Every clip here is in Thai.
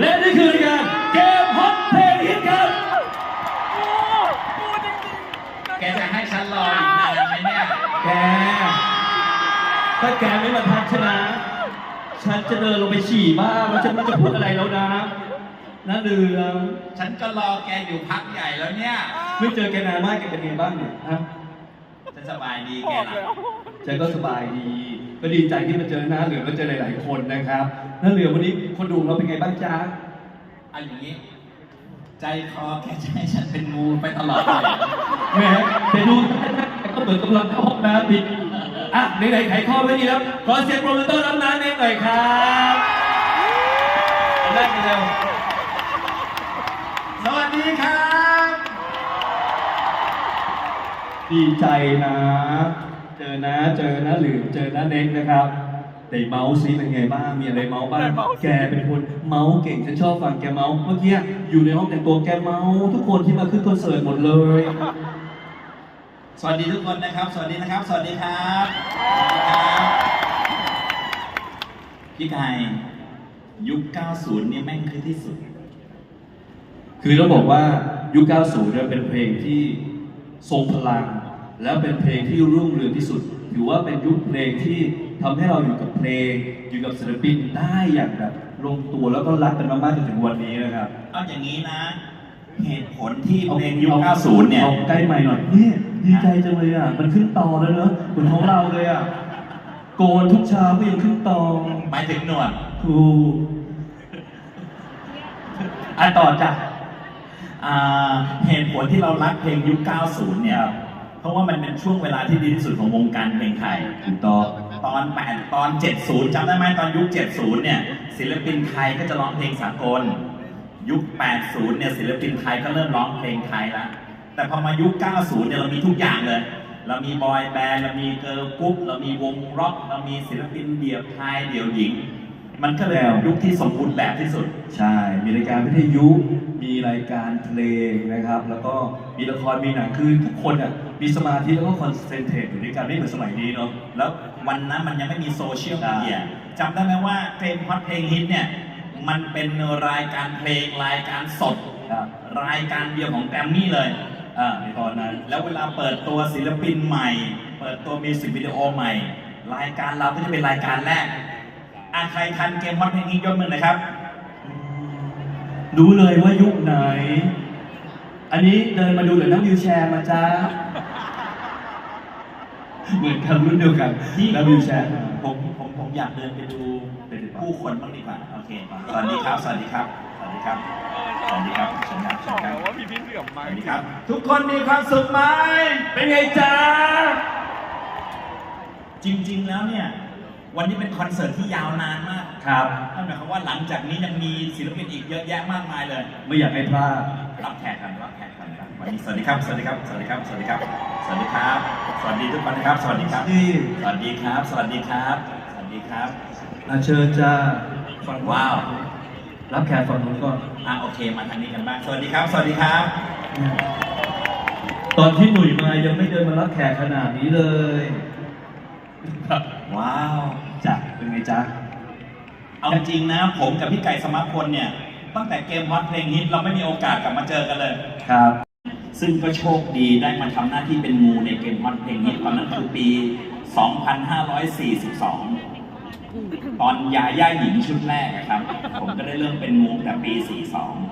และนี่คือรายการเกมฮอตเพลงฮิตครับ แกจะให้ฉันรออีกนานไหมเนี่ย แก ถ้าแกไม่มาทักชนะ ฉันจะเดินลงไปฉี่บ้างแล้วฉันไม่รู้จะพูดอะไรแล้วนะนะเรืองฉันก็รอแกอยู่พักใหญ่แล้วเนี่ย ไม่เจอแกนานมากแกเป็นไงบ้างเนี่ยฮะ ฉันสบายดีแกล่ะ ฉันก็สบายดี ก็ดีใจที่มาเจอหน้าเหลืองก็เจอหลาย ๆ คนนะครับหน้าเหลืองวันนี้คนดูเราเป็นไงบ้างจ๊ะเอาอย่างนี้ ใจคอแกจะให้ฉันเป็นงูไปตลอดเลยแหมแต่ดูก็เหมือนกำลังเข้าห้องน้ำดิอะไหนๆไขข้อไว้ดีแล้วขอเสียงปรบมือต้อนรับน้าเน่งหน่อยครับเอาแรกกันเร็วสวัสดีครับ ดีใจนะ เจอนะเจอนะหรือเจอนะเน็กนะครับแต่เมาส์ซิเป็นไงบ้างมีอะไรเมาส์บ้างแกเป็นคนเมาส์เก่งฉันชอบฟังแกเมาส์เมื่อกี้อยู่ในห้องแต่งตัวแกเมาส์ทุกคนที่มาขึ้นคอนเสิร์ตหมดเลย สวัสดีทุกคนนะครับ สวัสดีนะครับ สวัสดีครับสวัสดีครับพี่ไก่ยุค 90นี่แม่งคือที่สุด คือต้องบอกว่ายุค 90 เนี่ยเป็นเพลงที่ทรงพลัง แล้วเป็นเพลงที่รุ่งเรืองที่สุด ถือว่าเป็นยุคเพลงที่ทำให้เราอยู่กับเพลง อยู่กับศิลปินได้อย่างแบบลงตัวแล้วก็รักกันมากๆจนถึงวันนี้นะครับเอาอย่างนี้นะ เหตุผลที่เพลงยุค 90 เนี่ยเอาใกล้ใหม่หน่อยนี่ดีใจจังเลยอะ มันขึ้นต่อแล้วเนอะเหมือนของเราเลยอะ โกนทุกเช้าก็ยังขึ้นต่อหมายถึงหนวดถูกอะต่อจ้ะอ่าเหตุผลที่เรารักเพลงยุค 90 เนี่ย เพราะว่ามันเป็นช่วงเวลาที่ดีที่สุดของวงการเพลงไทยถูกต้อง ตอน8ตอน 70จำได้ไหมตอนยุค 70 เนี่ย ศิลปินไทยก็จะร้องเพลงสากล ยุค 80 เนี่ยศิลปินไทยก็เริ่มร้องเพลงไทยแล้วแต่พอมายุค 90 เนี่ยเรามีทุกอย่างเลย เรามีบอยแบนด์เรามีเกิร์ลกรุ๊ปเรามีวงร็อก เรามีศิลปินเดี่ยวชายเดี่ยวหญิง มันก็เลยเป็นยุคที่สมบูรณ์แบบที่สุด ใช่ มีรายการวิทยุ มีรายการเพลงนะครับ แล้วก็มีละคร มีหนัง คือทุกคนอะ มีสมาธิแล้วก็คอนเซนเทรตอยู่ด้วยกันไม่เหมือนสมัยนี้เนาะ แล้ววันนั้นมันยังไม่มีโซเชียลใช่มีเดียจำได้ไหมว่าเพลงฮอตเพลงฮิตเนี่ย มันเป็นรายการเพลงรายการสดครับรายการเดียวของแกรมมี่เลยอ่าในตอนนั้น แล้วเวลาเปิดตัวศิลปินใหม่ เปิดตัวมิวสิกวิดีโอใหม่ รายการเราก็จะเป็นรายการแรก อะใครทันเกมฮอตเพลงฮิตยกมือหน่อยครับ รู้เลยว่ายุคไหน อันนี้เดินมาดูหรือนั่งวิวแชร์มาจ้าเหมือนกันรุ่นเดียวกันนี่นั่งวิวแชร์ ผมผมผมอยากเดินไปดูผู้คนบ้างดีกว่าโอเคสวัสดีครับ สวัสดีครับ สวัสดีครับ สวัสดีครับเชิญครับเชิญครับว่าพี่พี่เหลือมสมาวัสดีครับ ทุกคนมีความสุขไหมเป็นไงจ้าจริง ๆ แล้วเนี่ย วันนี้เป็นคอนเสิร์ตที่ยาวนานมากครับ นั่นหมายความว่าหลังจากนี้ยังมีศิลปินอีกเยอะแยะมากมายเลย ไม่อยากให้พลาดรับแขกกันรับแขกกันครับวันนี้สวัสดีครับสวัสดีครับสวัสดีครับสวัสดีครับ สวัสดีครับ สวัสดีทุกคนนะครับ สวัสดีครับนี่สวัสดีครับ สวัสดีครับ สวัสดีครับ อาเชิญจ้าฝั่งว้าว รับแขกฝั่งนู้นก่อนอะโอเคมาทางนี้กันบ้างสวัสดีครับ สวัสดีครับ ตอนที่หนุ่ยมายังไม่เดินมารับแขกขนาดนี้เลย ว้าวจ้ะเป็นไงจ๊ะเอาจริงนะผมกับพี่ไก่สมาร์ทคนเนี่ย ตั้งแต่เกมฮอตเพลงฮิตเราไม่มีโอกาสกลับมาเจอกันเลยครับ ซึ่งก็โชคดีได้มาทำหน้าที่เป็นงูในเกมฮอตเพลงฮิตตอนนั้นคือปี 2542 ตอนยาย่าหญิงชุดแรกอะครับ ผมก็ได้เริ่มเป็นงูตั้งแต่ปี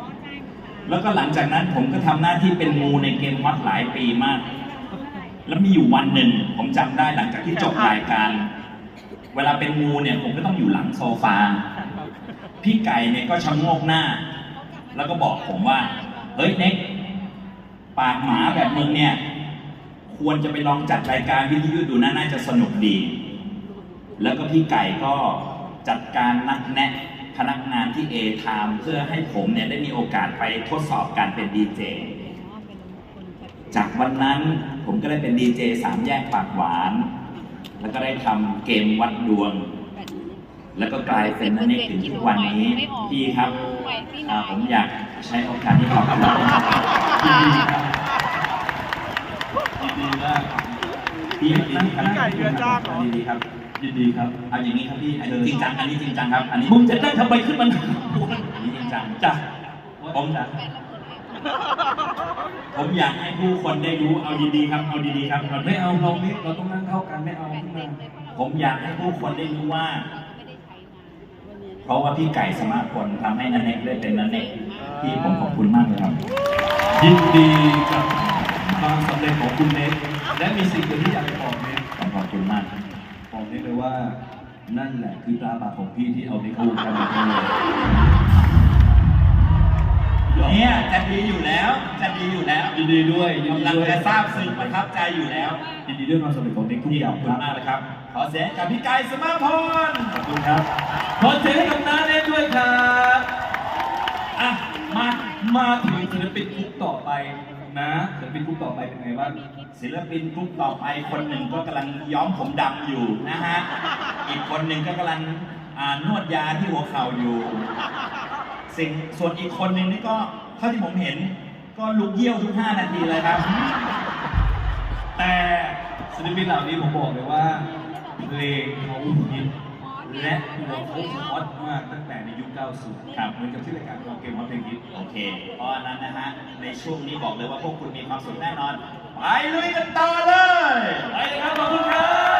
42 แล้วก็หลังจากนั้นผมก็ทำหน้าที่เป็นงูในเกมฮอตหลายปีมาก แล้วมีอยู่วันหนึ่งผมจำได้หลังจากที่จบรายการ เวลาเป็นงูเนี่ยผมก็ต้องอยู่หลังโซฟา พี่ไก่เนี่ยก็ชะโงกหน้า แล้วก็บอกผมว่า เฮ้ยเน็ก ปากหมาแบบมึงเนี่ย ควรจะไปลองจัดรายการวิทยุดูนะน่าจะสนุกดี แล้วก็พี่ไก่ก็จัดการนัดแนะพนักงานที่เอทามเพื่อให้ผมเนี่ยได้มีโอกาสไปทดสอบการเป็นดีเจ จากวันนั้นผมก็ได้เป็นดีเจสามแยกปากหวาน แล้วก็ได้ทำเกมวัดดวง แล้วก็กลายเป็นนันเอกถึงทุกวันนี้พี่ครับอ่าผมอยากใช้โอกาสที่ขอบคุณนะครับยินดีมากพี่ยินดีครับไก่เรือจ้างเหรอยินดีครับยินดีครับเอาอย่างนี้ครับพี่อันนี้จริงจังอันนี้จริงจังครับ อันนี้มึงจะได้ทำไมขึ้นมาหนาอันนี้จริงจังจังจ้ะผมจ้ะ ผมอยากให้ผู้คนได้รู้เอาดีๆครับเอาดีๆครับเอาไม่เอาเราไม่เราต้องนั่งเข้ากันไม่เอาขึ้นมาผมอยากให้ผู้คนได้รู้ว่า เพราะว่าพี่ไก่สมาร์ทคนทำให้นันเน็กได้เป็นนันเน็กที่ผมขอบคุณมากเลยครับยินดีกับความสำเร็จของคุณเน็กและมีสิ่งหนึ่งที่อยากจะบอกเน็กผมขอบคุณมากบอกได้เลยว่านั่นแหละคือตราบาปของพี่ที่เอาในคู่กันมาเลย เนี่ยจะดีอยู่แล้วจะดีอยู่แล้วยินดีด้วยยินดีกำลังด้วยจะทราบซึ้งประทับใจอยู่แล้วยินดีด้วยความสำเร็จของเน็กทุกพี่อขย่าองบคคุณรับมากเลยครับ ขอเสียงกับพี่ไก่สมาร์ทพรขอบคุณครับขอเสียงให้กับน้าเน็กด้วยครับอะมามาถึงศิลปินกรุ๊ปต่อไปนะศิลปินกรุ๊ปต่อไปเป็นไงบ้างศิลปินกลุ่มต่อไปคนหนึ่งก็กำลังย้อมผมดำอยู่นะฮะอีกคนหนึ่งก็กำลังอ่านวดยาที่หัวเข่าอยู่ สิ่งส่วนอีกคนหนึ่งนี่ก็เท่าที่ผมเห็น ก็ลุกเยี่ยวทุก 5 นาทีเลยครับ แต่ศิลปินเหล่านี้ผมบอกเลยว่า เพลงเขาฮิตและตัวเขาฮอตมากตั้งแต่ในยุค 90 ครับ เหมือนกับที่รายการเราเกมฮอตเพลงฮิตโอเค เพราะฉะนั้นนะฮะ ในช่วงนี้บอกเลยว่าพวกคุณมีความสุขแน่นอน ไปลุยกันต่อเลย ไปเลยครับ ขอบคุณครับ